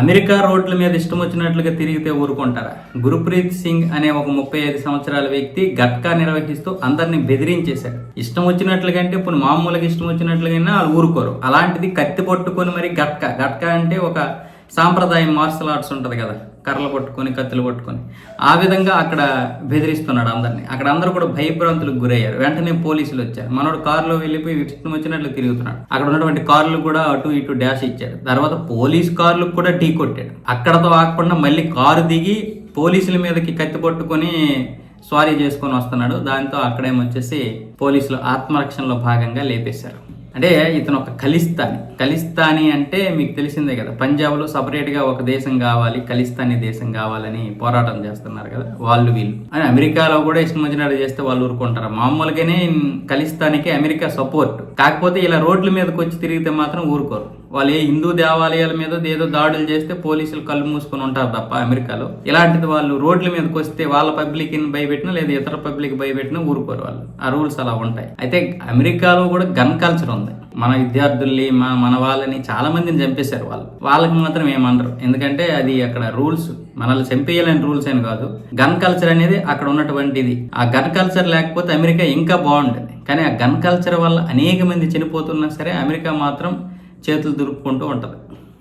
America రోడ్ల మీద ఇష్టం వచ్చినట్లుగా తిరిగితే ఊరుకుంటారా? గురుప్రీత్ సింగ్ అనే ఒక ముప్పై ఐదు సంవత్సరాల వ్యక్తి గట్కా నిర్వహిస్తూ అందరిని బెదిరించేశాడు. ఇష్టం వచ్చినట్లుగా అంటే ఇప్పుడు మామూలుగా ఇష్టం వచ్చినట్లుగా వాళ్ళు ఊరుకోరు. అలాంటిది కత్తి పట్టుకొని మరి గట్కా గట్కా అంటే ఒక సాంప్రదాయం మార్షల్ ఆర్ట్స్ ఉంటుంది కదా కర్రలు పట్టుకొని కత్తులు పట్టుకొని ఆ విధంగా అక్కడ బెదిరిస్తున్నాడు అందరిని. అక్కడ అందరూ కూడా భయభ్రాంతులకు గురయ్యారు. వెంటనే పోలీసులు వచ్చారు. మనోడు కారులో వెళ్ళిపోయి ఇష్టం వచ్చినట్లు తిరుగుతున్నాడు. అక్కడ ఉన్నటువంటి కార్లు కూడా అటు ఇటు డాష్ ఇచ్చాడు. తర్వాత పోలీస్ కార్లకు కూడా ఢీ కొట్టాడు. అక్కడతో ఆగకుండా మళ్ళీ కారు దిగి పోలీసుల మీదకి కత్తి పట్టుకొని స్వారీ చేసుకొని వస్తున్నాడు. దాంతో అక్కడేమొచ్చేసి పోలీసులు ఆత్మరక్షణలో భాగంగా లేపేశారు. అంటే ఇతను ఒక ఖలిస్తాని. ఖలిస్తానీ అంటే మీకు తెలిసిందే కదా పంజాబ్లో సపరేట్గా ఒక దేశం కావాలి ఖలిస్తానీ దేశం కావాలని పోరాటం చేస్తున్నారు కదా వాళ్ళు వీళ్ళు. అని అమెరికాలో కూడా ఇష్టం వచ్చినట్టు చేస్తే వాళ్ళు ఊరుకుంటారు. మామూలుగానే ఖలిస్తానికి అమెరికా సపోర్ట్. కాకపోతే ఇలా రోడ్ల మీదకి వచ్చి తిరిగితే మాత్రం ఊరుకోరు. వాళ్ళు ఏ హిందూ దేవాలయాల మీద ఏదో దాడులు చేస్తే పోలీసులు కళ్ళు మూసుకొని ఉంటారు తప్ప అమెరికాలో. ఇలాంటిది వాళ్ళు రోడ్ల మీదకి వస్తే వాళ్ళ పబ్లిక్ భయపెట్టినా లేదా ఇతర పబ్లిక్ భయపెట్టినా ఊరుకోరు వాళ్ళు. ఆ రూల్స్ అలా ఉంటాయి. అయితే అమెరికాలో కూడా గన్ కల్చర్ ఉంది. మన విద్యార్థుల్ని మన మన వాళ్ళని చాలా మందిని చంపేశారు వాళ్ళు. వాళ్ళకి మాత్రం ఏమంటారు ఎందుకంటే అది అక్కడ రూల్స్ మనల్ని చంపేయాలని రూల్స్ అని కాదు. గన్ కల్చర్ అనేది అక్కడ ఉన్నటువంటిది. ఆ గన్ కల్చర్ లేకపోతే అమెరికా ఇంకా బాగుండేది. కానీ ఆ గన్ కల్చర్ వల్ల అనేక మంది చనిపోతున్నా సరే అమెరికా మాత్రం చేతులు దురుపుకుంటూ ఉంటుంది.